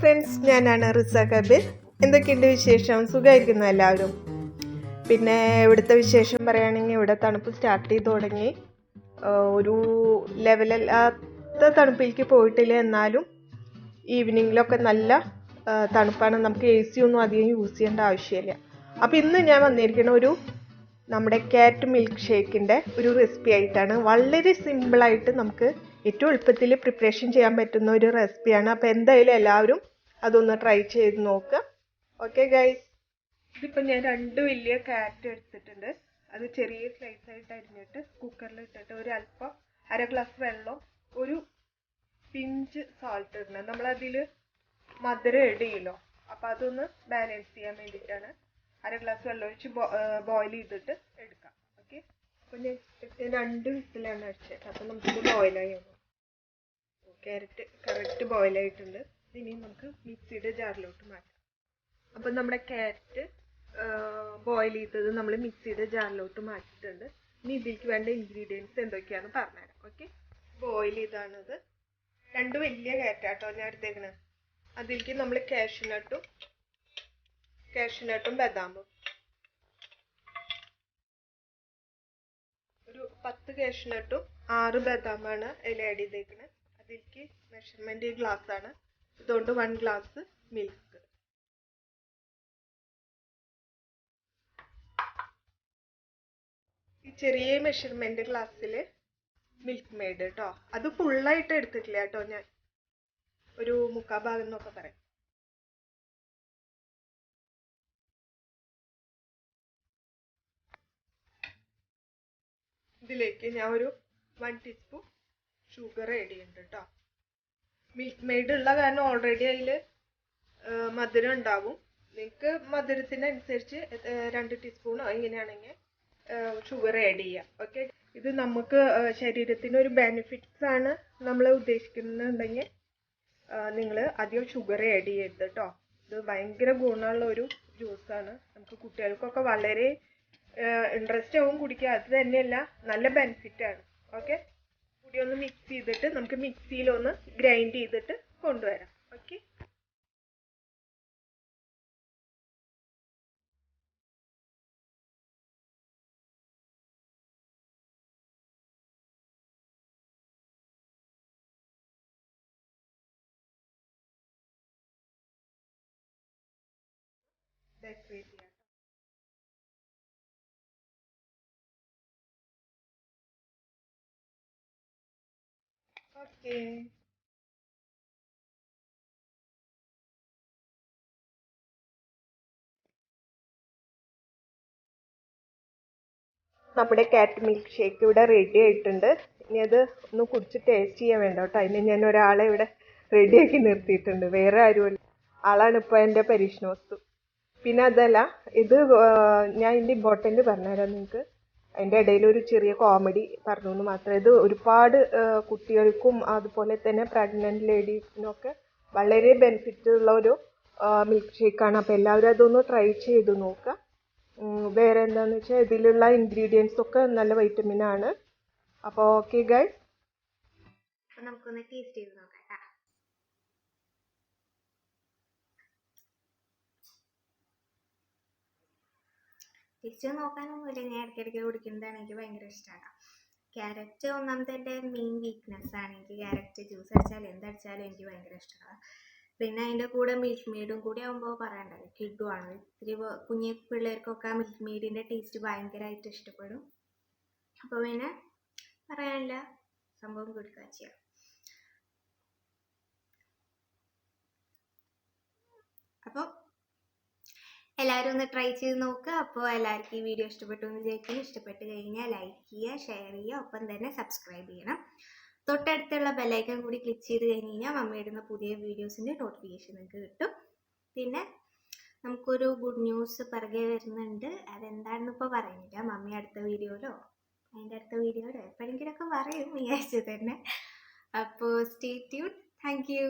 Friends ഞാനാണ് റിസ കബീർ എന്തൊക്കെയുണ്ട് വിശേഷം? സുഖമായിരിക്കുന്നു എല്ലാവരും. പിന്നെ ഇവിടുത്തെ വിശേഷം പറയുകയാണെങ്കിൽ ഇവിടെ തണുപ്പ് സ്റ്റാർട്ട് ചെയ്ത് തുടങ്ങി. ഒരു ലെവലല്ലാത്ത തണുപ്പിലേക്ക് പോയിട്ടില്ല. എന്നാലും ഈവനിങ്ങിലൊക്കെ നല്ല തണുപ്പാണ്. നമുക്ക് എ സി ഒന്നും അധികം യൂസ് ചെയ്യേണ്ട ആവശ്യമില്ല. അപ്പോൾ ഇന്ന് ഞാൻ വന്നിരിക്കുന്ന ഒരു നമ്മുടെ കാറ്റ് മിൽക്ക് ഷേക്കിന്റെ ഒരു റെസിപ്പി ആയിട്ടാണ്. വളരെ സിമ്പിളായിട്ട് നമുക്ക് ഏറ്റവും എളുപ്പത്തിൽ പ്രിപ്പറേഷൻ ചെയ്യാൻ പറ്റുന്ന ഒരു റെസിപ്പിയാണ് അപ്പോൾ എന്തായാലും എല്ലാവരും അതൊന്ന് ട്രൈ ചെയ്ത് നോക്കുക. ഓക്കെ ഗൈസ് ഇതിപ്പോൾ ഞാൻ രണ്ട് വലിയ ക്യാരറ്റ് എടുത്തിട്ടുണ്ട്. അത് ചെറിയ സ്ലൈസ് ആയിട്ട് അരിഞ്ഞിട്ട് കുക്കറിൽ ഇട്ടിട്ട് ഒരു അല്പം അര ഗ്ലാസ് വെള്ളം ഒരു പിഞ്ച് സാൾട്ട് ഇടണം. നമ്മളതിൽ മധുരം ഇടിയല്ലോ അപ്പോൾ അതൊന്ന് ബാലൻസ് ചെയ്യാൻ വേണ്ടിയിട്ടാണ് അര ഗ്ലാസ് വെള്ളം ഒഴിച്ച് ബോയിൽ ചെയ്തിട്ട് എടുക്കാം. ഓക്കെ അപ്പോൾ ഞാൻ രണ്ട് വിസിലാണ് അടിച്ചത് അപ്പോൾ നമുക്ക് ബോയിലായി വന്നു. ക്യാരറ്റ് കറക്റ്റ് ബോയിലായിട്ടുണ്ട് ഇനി നമുക്ക് മിക്സിയുടെ ജാറിലോട്ട് മാറ്റാം. അപ്പം നമ്മുടെ ക്യാരറ്റ് ബോയിൽ ചെയ്തത് നമ്മൾ മിക്സിയുടെ ജാറിലോട്ട് മാറ്റിയിട്ടുണ്ട്. ഇനി ഇതിലേക്ക് വേണ്ട ഇൻഗ്രീഡിയൻസ് എന്തൊക്കെയാണെന്ന് പറഞ്ഞുതരാം. ഓക്കെ ബോയിൽ ചെയ്താണത്. രണ്ട് വലിയ ക്യാരറ്റാട്ടോ ഞാൻ എടുത്തേക്കണത് അതിലേക്ക് നമ്മൾ കാഷ്യൂനട്ടും കാഷ്യൂനട്ടും ബദാമും. ഒരു പത്ത് കാഷ്യൂനട്ടും ആറ് ബദാമാണ് അതിൽ ആഡ് ചെയ്തേക്കണത് അതിലേക്ക് മെഷർമെന്റ് ഗ്ലാസ് ആണ്. ഇതുകൊണ്ട് വൺ ഗ്ലാസ് മിൽക്ക് ഈ ചെറിയ മെഷർമെന്റ് ഗ്ലാസ്സിൽ മിൽക്ക് മെയ്ഡ് കേട്ടോ അത് ഫുള്ളായിട്ട് എടുത്തിട്ടില്ല കേട്ടോ ഞാൻ. ഒരു മുക്കാ ഭാഗം എന്നൊക്കെ പറയാം. ഇതിലേക്ക് ഞാൻ ഒരു വൺ ടീസ്പൂൺ ഷുഗർ ആഡ് ചെയ്യുന്നുണ്ട് കേട്ടോ മിൽക്ക് മെയ്ഡ് ഉള്ള കാരണം ഓൾറെഡി അതിൽ മധുരം ഉണ്ടാവും. നിങ്ങൾക്ക് മധുരത്തിനനുസരിച്ച് രണ്ട് ടീസ്പൂണോ ഇങ്ങനെയാണെങ്കിൽ ഷുഗർ ആഡ് ചെയ്യാം. ഓക്കെ ഇത് നമുക്ക് ശരീരത്തിന് ഒരു ബെനിഫിറ്റ്സ് ആണ് നമ്മൾ ഉദ്ദേശിക്കുന്നുണ്ടെങ്കിൽ നിങ്ങൾ അധികം ഷുഗർ ആഡ് ചെയ്യരുത് കേട്ടോ ഇത് ഭയങ്കര ഗുണമുള്ള ഒരു ജ്യൂസാണ് നമുക്ക് കുട്ടികൾക്കൊക്കെ വളരെ ഇൻട്രസ്റ്റ് ആവും കുടിക്കുക അത് തന്നെയല്ല നല്ല ബെനിഫിറ്റാണ് ഓക്കെ കൂടി ഒന്ന് മിക്സ് ചെയ്തിട്ട് നമുക്ക് മിക്സിയിൽ ഒന്ന് ഗ്രൈൻഡ് ചെയ്തിട്ട് കൊണ്ടുവരാം. ഓക്കെ ഡെക്കറേറ്റ് ചെയ്യാം. ഓക്കെ. നമ്മുടെ കാറ്റ് മിൽക്ക് ഷേക്ക് ഇവിടെ റെഡി ആയിട്ടുണ്ട്. ഇനി അത് ഒന്ന് കുടിച്ച് ടേസ്റ്റ് ചെയ്യാൻ വേണ്ട കേട്ടോ. അതിന് ഞാൻ ഒരാളെ ഇവിടെ റെഡിയാക്കി നിർത്തിയിട്ടുണ്ട്. വേറെ ആരുമല്ല. ആളാണ് ഇപ്പോൾ എന്റെ പരീക്ഷണ വസ്തു. പിന്നെ അതല്ല ഇത് ഞാൻ ഇതിന്റെ ഇമ്പോർട്ടന്റ് പറഞ്ഞുതരാം നിങ്ങൾക്ക്. അതിന്റെ ഇടയിൽ ഒരു ചെറിയ കോമഡി പറഞ്ഞു എന്ന് മാത്രം. ഇത് ഒരുപാട് കുട്ടികൾക്കും അതുപോലെ തന്നെ പ്രഗ്നന്റ് ലേഡീസിനൊക്കെ വളരെ ബെനിഫിറ്റ് ഉള്ള ഒരു മിൽക്ക് ഷേക്കാണ് അപ്പോൾ എല്ലാവരും അതൊന്ന് ട്രൈ ചെയ്ത് നോക്കുക. വേറെ എന്താണെന്ന് വെച്ചാൽ ഇതിലുള്ള ഇൻഗ്രീഡിയൻസ് ഒക്കെ നല്ല വൈറ്റമിൻ ആണ്. അപ്പോൾ ഓക്കെ ഗൈസ് നമുക്കൊന്ന് ടേസ്റ്റ് ചെയ്ത് നോക്കാം. ടേസ്റ്റ് നോക്കാനൊന്നുമില്ല. ഞാൻ ഇടയ്ക്കിടയ്ക്ക് കുടിക്കുന്നതാണ് എനിക്ക് ഭയങ്കര ഇഷ്ടമാണ് ക്യാരറ്റ് ഒന്നാമത്തെ എന്റെ മെയിൻ വീക്ക്നെസ് ആണ്. എനിക്ക് ക്യാരറ്റ് ജ്യൂസ് അടിച്ചാലും എന്തടിച്ചാലും എനിക്ക് ഭയങ്കര ഇഷ്ടമാണ് പിന്നെ അതിന്റെ കൂടെ മിൽക്ക് മെയ്ഡും കൂടി ആകുമ്പോൾ പറയണ്ടല്ലോ കിഡുവാണ് ഇത്തിരി കുഞ്ഞു പിള്ളേർക്കൊക്കെ മിൽക്ക് മെയ്ഡിന്റെ ടേസ്റ്റ് ഭയങ്കരമായിട്ട് ഇഷ്ടപ്പെടും. അപ്പോൾ പിന്നെ പറയാനില്ല. സംഭവം കൊടുക്കുക ചെയ്യാം അപ്പോൾ എല്ലാവരും ഒന്ന് ട്രൈ ചെയ്ത് നോക്കുക അപ്പോൾ എല്ലാവർക്കും ഈ വീഡിയോ ഇഷ്ടപ്പെട്ടു എന്ന് വിചാരിക്കുന്നു. ഇഷ്ടപ്പെട്ട് കഴിഞ്ഞാൽ ലൈക്ക് ചെയ്യുക ഷെയർ ചെയ്യുക ഒപ്പം തന്നെ സബ്സ്ക്രൈബ് ചെയ്യണം. തൊട്ടടുത്തുള്ള ബെല്ലൈക്കൺ കൂടി ക്ലിക്ക് ചെയ്ത് കഴിഞ്ഞ് കഴിഞ്ഞാൽ മമ്മ ഇടുന്ന പുതിയ വീഡിയോസിന്റെ നോട്ടിഫിക്കേഷൻ നിങ്ങൾക്ക് കിട്ടും. പിന്നെ നമുക്കൊരു ഗുഡ് ന്യൂസ് പിറകെ വരുന്നുണ്ട്. അതെന്താണെന്ന് ഇപ്പോൾ പറയുന്നില്ല. മമ്മി അടുത്ത വീഡിയോയിലോ അതിന്റെ അടുത്ത വീഡിയോയിലോ എപ്പോഴെങ്കിലുമൊക്കെ പറയും ഈ ആഴ്ച തന്നെ. അപ്പോൾ സ്റ്റേ ട്യൂൺ താങ്ക് യു